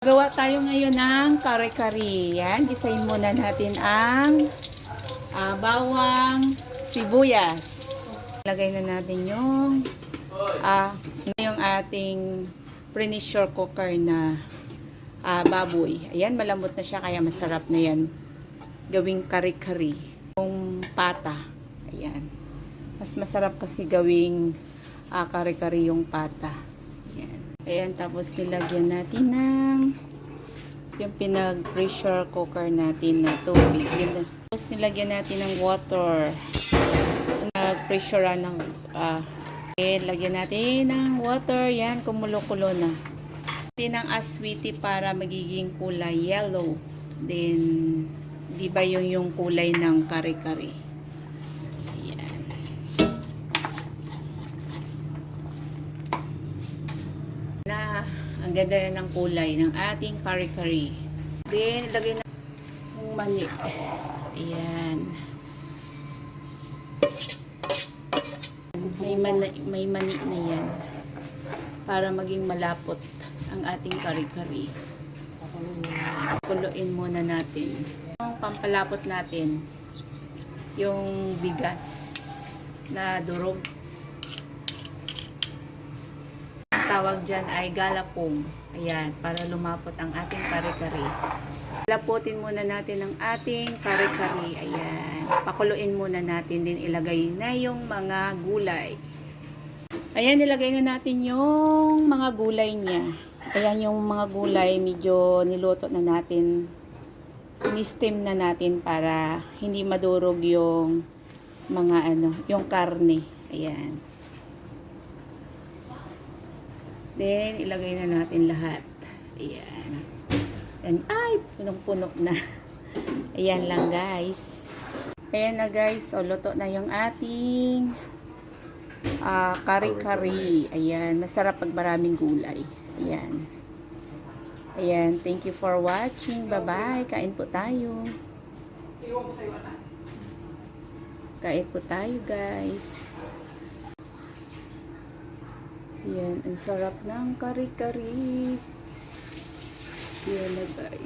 Gawa tayo ngayon ng kare-kare. Yan, gisayin muna natin ang ah, bawang sibuyas. Lagay na natin yung ah, yung ating pre-shore cooker na ah, baboy. Ayan, malambot na siya kaya masarap na yan. Gawing kare-kare. Yung pata. Ayan. Mas masarap kasi gawing ah, kare-kare yung pata. Ayan. Tapos nilagyan natin ng yung pinag-pressure cooker natin na tubig. Tapos nilagyan natin ng water. Nag-pressure ng ah, eh, lagyan natin ng water. Yan, kumulo-kulo na. Natin ng aswiti para magiging kulay yellow. Then, di ba yung yung kulay ng kare-kare? Ayan. na ang ganda na ng kulay ng ating kare-kare. Then, ilagay na yung mani. Ayan. May mani, may mani na yan. Para maging malapot ang ating kare-kare. Kuluin muna natin. Yung pampalapot natin, yung bigas na durog ang tawag dyan ay galapong. Ayan, para lumapot ang ating kare-kare. Laputin muna natin ang ating kare-kare. Ayan, pakuluin muna natin din ilagay na yung mga gulay. Ayan, nilagay na natin yung mga gulay niya. Ayan yung mga gulay, medyo niluto na natin. Ni-steam na natin para hindi madurog yung mga ano, yung karne. Ayan. Then, ilagay na natin lahat. Ayan. Ayan. Ay, punong-puno na. Ayan lang, guys. Ayan na, guys. O, luto na yung ating ah kari-kari. Ayan. Masarap pag maraming gulay. Ayan. Ayan. Thank you for watching. Bye-bye. Kain po tayo. Kain po tayo, guys. Yan, ang sarap ng kari-kari. Yan na guys.